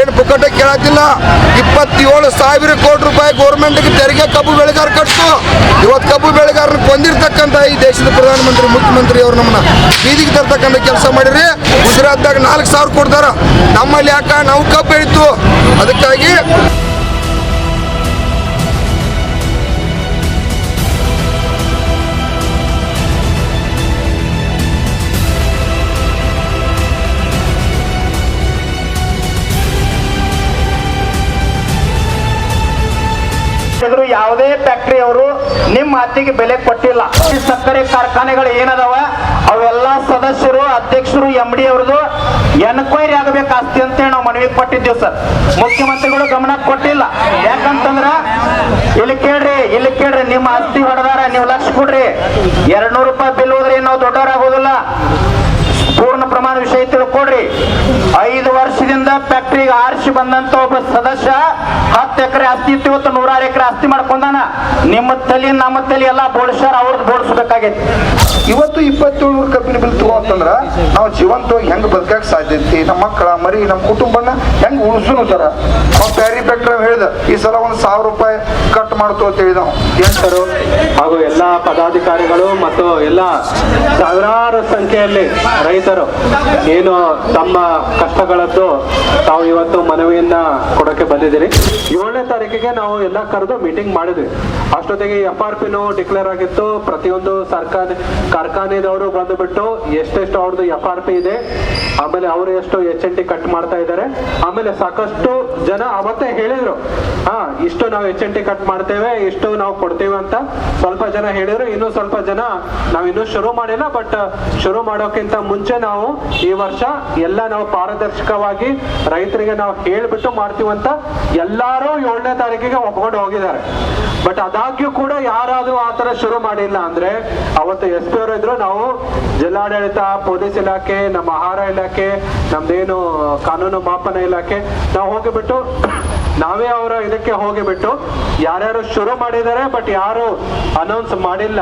ಏನು ಪುಕ್ಕಟ ಕೇಳತ್ತಿಲ್ಲ ಇಪ್ಪತ್ತೇಳು ಸಾವಿರ ಕೋಟಿ ರೂಪಾಯಿ ಗೌರ್ಮೆಂಟ್ಗೆ ತೆರಿಗೆ ಕಬ್ಬು ಬೆಳೆಗಾರ ಕಟ್ಟು ಇವತ್ತು ಕಬ್ಬು ಬೆಳೆಗಾರನ ಕೊಂದಿರ್ತಕ್ಕಂಥ ಈ ದೇಶದ ಪ್ರಧಾನಮಂತ್ರಿ, ಮುಖ್ಯಮಂತ್ರಿ ಅವರು ನಮ್ಮನ್ನ ಬೀದಿಗೆ ತರ್ತಕ್ಕಂಥ ಕೆಲಸ ಮಾಡಿರಿ. ಗುಜರಾತ್ದಾಗ ನಾಲ್ಕು ಸಾವಿರ ಕೊಡ್ತಾರ. ನಮ್ಮಲ್ಲಿ ಯಾಕ? ನಾವು ಕಬ್ಬು ಬೆಳೀತು ಅದಕ್ಕಾಗಿ ಇದ್ರು ಯಾವುದೇ ಫ್ಯಾಕ್ಟರಿ ಅವರು ನಿಮ್ಮ ಮಾತಿಗೆ ಬೆಲೆ ಕೊಟ್ಟಿಲ್ಲ. ಈ ಸಕ್ಕರೆ ಕಾರ್ಖಾನೆಗಳು ಏನದಾವ? ಅವೆಲ್ಲ ಸದಸ್ಯರು, ಅಧ್ಯಕ್ಷರು ಎಂ ಡಿ ಅವ್ರದ್ದು ಎನ್ಕ್ವೈರಿ ಆಗಬೇಕು ಆಸ್ತಿ ಅಂತ ಹೇಳಿ ನಾವು ಮನವಿ ಕೊಟ್ಟಿದ್ದೀವಿ ಸರ್. ಮುಖ್ಯಮಂತ್ರಿಗಳು ಗಮನ ಕೊಟ್ಟಿಲ್ಲ. ಯಾಕಂತಂದ್ರ, ಇಲ್ಲಿ ಕೇಳ್ರಿ ಇಲ್ಲಿ ಕೇಳ್ರಿ, ನಿಮ್ಮ ಆಸ್ತಿ ಹೊಡೆದಾರ, ನೀವು ಲಕ್ಷ ಕೊಡ್ರಿ. ಎರಡ್ ನೂರು ರೂಪಾಯಿ ಬಿಲ್ ಹೋದ್ರೆ ನಾವು ದೊಡ್ಡವರಾಗೋದಿಲ್ಲ. ಪೂರ್ಣ ಪ್ರಮಾಣ ವಿಷಯ ತಿಳ್ಕೊಡ್ರಿ ಐದು ವರ್ಷದಿಂದ ಫ್ಯಾಕ್ಟ್ರಿಗೆ ಆರಿಸಿ ಬಂದಂತ ಒಬ್ಬ ಸದಸ್ಯ ಎಕರೆ ಆಸ್ತಿ ಇತ್ತು ಇವತ್ತು ನೂರಾರು ಎಕರೆ ಆಸ್ತಿ ಮಾಡ್ಕೊಂಡಾನ. ನಿಮ್ಮ ತಲೆ ನಮ್ಮ ತಲೆ ಎಲ್ಲ ಬೋಳ್ಸ್ಯಾರ ಅವ್ರದ್ದು ಬೋಳ್ಸ್ಬೇಕಾಗೈತಿ. ಇವತ್ತು ಇಪ್ಪತ್ತೇಳು ನೂರು ಕಬ್ಬಿನ ಬಿಲ್ ತಗೋತಂದ್ರ ನಾವು ಜೀವಂತವಾಗಿ ಹೆಂಗ್ ಸಾಧ್ಯ ಐತಿ? ನಮ್ಮ ಮಕ್ಕಳ ಮರಿ ನಮ್ಮ ಕುಟುಂಬನ ಹೆಂಗ್ ಉಳಿಸೋನು ಸರ? ನಾವು ಪ್ಯಾರಿ ಫ್ಯಾಕ್ಟ್ರಿ ಹೇಳಿದ ಈ ಸಲ ಒಂದು ಸಾವಿರ ರೂಪಾಯಿ ಕಟ್ ಮಾಡ್ತು ಅಂತ ಹೇಳಿದ ಅಧ್ಯಕ್ಷರು ಹಾಗೂ ಎಲ್ಲ ಪದಾಧಿಕಾರಿಗಳು ಮತ್ತು ಎಲ್ಲ ಸಾವಿರಾರು ಸಂಖ್ಯೆಯಲ್ಲಿ ರೈತರು ಏನು ತಮ್ಮ ಕಷ್ಟಗಳದ್ದು ತಾವು ಇವತ್ತು ಮನವಿಯನ್ನ ಕೊಡಕ್ಕೆ ಬಂದಿದ್ದೀರಿ. ಏಳನೇ ತಾರೀಕಿಗೆ ನಾವು ಎಲ್ಲ ಕರೆದು ಮೀಟಿಂಗ್ ಮಾಡಿದ್ವಿ. ಅಷ್ಟೊತ್ತಿಗೆ ಎಫ್ ಆರ್ ಪಿನು ಡಿಕ್ಲೇರ್ ಆಗಿತ್ತು. ಪ್ರತಿಯೊಂದು ಸರ್ಕಾರ ಕಾರ್ಖಾನೆದವರು ಬಂದುಬಿಟ್ಟು ಎಷ್ಟೆಷ್ಟು ಅವ್ರದ್ದು ಎಫ್ ಆರ್ ಪಿ ಇದೆ, ಆಮೇಲೆ ಅವರು ಎಷ್ಟು ಎಚ್ ಎನ್ ಟಿ ಕಟ್ ಮಾಡ್ತಾ ಇದ್ದಾರೆ. ಆಮೇಲೆ ಸಾಕಷ್ಟು ಜನ ಅವತ್ತೇ ಹೇಳಿದ್ರು, ಹಾ, ಇಷ್ಟು ನಾವು ಎಚ್ ಎನ್ ಟಿ ಕಟ್ ಮಾಡ್ತೇವೆ, ಇಷ್ಟು ನಾವು ಕೊಡ್ತೇವೆ ಅಂತ. ಸ್ವಲ್ಪ ಜನ ಹೇಳಿದ್ರು, ಇನ್ನು ಸ್ವಲ್ಪ ಜನ ನಾವು ಇನ್ನೂ ಶುರು ಮಾಡಿಲ್ಲ, ಬಟ್ ಶುರು ಮಾಡೋಕ್ಕಿಂತ ಮುಂಚೆ ನಾವು ಈ ವರ್ಷ ಎಲ್ಲ ನಾವು ಪಾರದರ್ಶಕವಾಗಿ ರೈತರಿಗೆ ನಾವು ಹೇಳ್ಬಿಟ್ಟು ಮಾಡ್ತೀವಿ ಅಂತ ಎಲ್ಲಾರು ಏಳನೇ ತಾರೀಕಿಗೆ ಒಪ್ಕೊಂಡು ಹೋಗಿದ್ದಾರೆ. ಬಟ್ ಅದಾಗ್ಯೂ ಕೂಡ ಯಾರಾದ್ರೂ ಆ ತರ ಶುರು ಮಾಡಿಲ್ಲ ಅಂದ್ರೆ ಅವತ್ತು ಎಸ್ ಪಿ ಅವರು ಇದ್ರು, ನಾವು ಜಿಲ್ಲಾಡಳಿತ, ಪೊಲೀಸ್ ಇಲಾಖೆ, ನಮ್ಮ ಆಹಾರ ಇಲಾಖೆ, ನಮ್ದೇನು ಕಾನೂನು ಮಾಪನ ಇಲಾಖೆ, ನಾವು ಹೋಗಿಬಿಟ್ಟು ನಾವೇ ಅವರ ಇದಕ್ಕೆ ಹೋಗಿಬಿಟ್ಟು ಯಾರ್ಯಾರು ಶುರು ಮಾಡಿದ್ದಾರೆ ಬಟ್ ಯಾರು ಅನೌನ್ಸ್ ಮಾಡಿಲ್ಲ.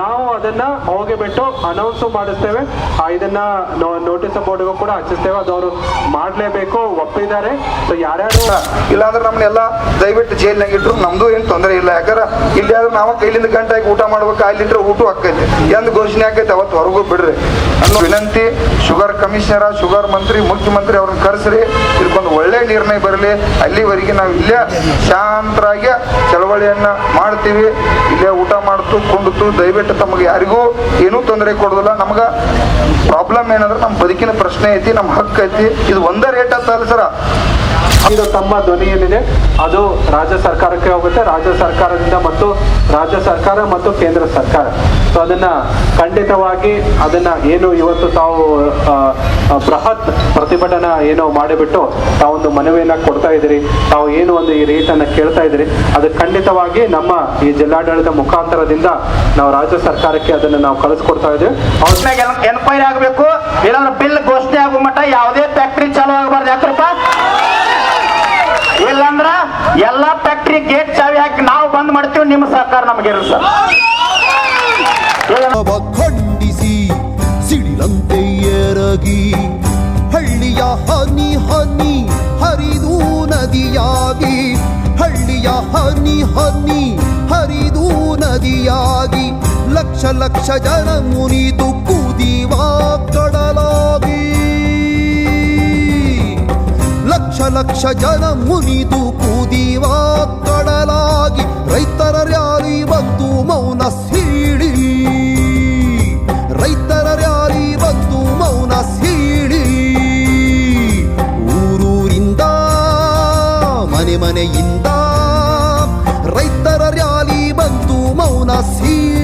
ನಾವು ಅದನ್ನ ಹೋಗಿಬಿಟ್ಟು ಅನೌನ್ಸ್ ಮಾಡಿಸ್ತೇವೆ. ಇದನ್ನ ನೋಟಿಸ್ ಬೋರ್ಡ್ಗೂ ಕೂಡ ಹಚ್ಚಿಸ್ತೇವೆ. ಅದು ಅವರು ಮಾಡಲೇಬೇಕು, ಒಪ್ಪಿದ್ದಾರೆ. ಸೊ ಯಾರ್ಯಾರು ಇಲ್ಲಾಂದ್ರೆ ನಮ್ಮನ್ನೆಲ್ಲ ದಯವಿಟ್ಟು ಜೈಲ್ನಾಗ ಇಟ್ರು, ನಮ್ದು ಏನು ತೊಂದರೆ ಇಲ್ಲ. ಯಾಕಂದ್ರೆ ಇಲ್ಲಿ ಆದ್ರೆ ನಾವು ಕೈಲಿಂದ ಗಂಟಾಗಿ ಊಟ ಮಾಡ್ಬೇಕು ಅಲ್ಲಿಟ್ರೆ ಊಟ ಆಕೈತಿ ಎಂದು ಘೋಷಣೆ ಆಕೈತೆ ಅವತ್ತು ಹೊರಗೂ ಬಿಡ್ರಿ. ಅನ್ನೋ ವಿನಂತಿ, ಶುಗರ್ ಕಮಿಷನರ್, ಶುಗರ್ ಮಂತ್ರಿ, ಮುಖ್ಯಮಂತ್ರಿ ಅವ್ರನ್ನ ಕರೆಸ್ರಿ. ಇದಕ್ಕೊಂದು ಒಳ್ಳೆ ನಿರ್ಣಯ ಬರಲಿ. ಅಲ್ಲಿವರೆಗೆ ನಾವು ಇಲ್ಲೇ ಶಾಂತರಾಗಿ ಚಳವಳಿಯನ್ನ ಮಾಡ್ತೀವಿ, ಇಲ್ಲೇ ಊಟ ಮಾಡ್ತು, ಕುಂಡ್ತು, ದಯವಿಟ್ಟು ತಮಗೆ ಯಾರಿಗೂ ಏನೂ ತೊಂದರೆ ಕೊಡೋದಿಲ್ಲ. ನಮ್ಗೆ ಪ್ರಾಬ್ಲಮ್ ಏನಂದ್ರೆ ನಮ್ಮ ಬದುಕಿನ ಪ್ರಶ್ನೆ ಐತಿ ನಮ್ಮ ಹಕ್ಕು ಐತಿ. ಇದು ಒಂದೇ ರೇಟ್ ಅಂತಲ್ಲ ಸರ. ಇದು ತಮ್ಮ ಧ್ವನಿ ಏನಿದೆ ಅದು ರಾಜ್ಯ ಸರ್ಕಾರಕ್ಕೆ ಹೋಗುತ್ತೆ. ರಾಜ್ಯ ಸರ್ಕಾರದಿಂದ ಮತ್ತು ರಾಜ್ಯ ಸರ್ಕಾರ ಮತ್ತು ಕೇಂದ್ರ ಸರ್ಕಾರ. ಸೊ ಅದನ್ನ ಖಂಡಿತವಾಗಿ ಅದನ್ನ ಏನು ಇವತ್ತು ತಾವು ಬೃಹತ್ ಪ್ರತಿಭಟನಾ ಏನು ಮಾಡಿಬಿಟ್ಟು ತಾವೊಂದು ಮನವಿಯನ್ನ ಕೊಡ್ತಾ ಇದ್ದೀರಿ. ತಾವು ಏನು ಒಂದು ಈ ರೇಟನ್ನ ಕೇಳ್ತಾ ಇದ್ದೀರಿ. ಅದು ಖಂಡಿತವಾಗಿ ನಮ್ಮ ಈ ಜಿಲ್ಲಾಡಳಿತ ಮುಖಾಂತರದಿಂದ ನಾವು ರಾಜ್ಯ ಸರ್ಕಾರಕ್ಕೆ ಅದನ್ನ ನಾವು ಕಳಿಸ್ಕೊಡ್ತಾ ಇದ್ದೀವಿ. ಎನ್ಕ್ವೈರಿ ಆಗಬೇಕು. ಇಲ್ಲಾಂದ್ರೆ ಬಿಲ್ ಘೋಷಣೆ ಆಗೋ ಮಟ್ಟ ಯಾವುದೇ ಫ್ಯಾಕ್ಟ್ರಿ ಚಾಲೂ ಆಗಬಾರ್ದು ಯಾಕ್ರಪ್ಪ ಇಲ್ಲಂದ್ರ ಎಲ್ಲಾ ಫ್ಯಾಕ್ಟ್ರಿ ಗೇಟ್ ಚಾವಿ ಹಾಕಿ ನಾವು ಬಂದ್ ಮಾಡ್ತೀವಿ, ನಿಮ್ಮ ಸಹಕಾರ ನಮಗೆ ಸರ್. ಖಂಡಿಸಿ, ಸಿಡಿಲಂತೆ ಎರಗಿ, ಹಳ್ಳಿಯ ಹನಿ ಹನಿ, ಹರಿದು ನದಿಯಾಗಿ, ಹಳ್ಳಿಯ ಹನಿ ಹನಿ, ಹರಿದು ನದಿಯಾಗಿ, ಲಕ್ಷ ಲಕ್ಷ ಜನ ಮುನಿದು ಕುದಿವ ಲಕ್ಷ ಜನ ಮುನಿದು ಕುದೀವ, ಕಡಲಾಗಿ ರೈತರ ರ್ಯಾಲಿ ಬಂತು ಮೌನ ಸೀಳಿ. ರೈತರ ರ್ಯಾಲಿ ಬಂತು ಮೌನ ಸೀಳಿ. ಊರೂರಿಂದ, ಮನೆ ಮನೆಯಿಂದ ರೈತರ ರ್ಯಾಲಿ ಬಂತು ಮೌನ ಸೀಳಿ.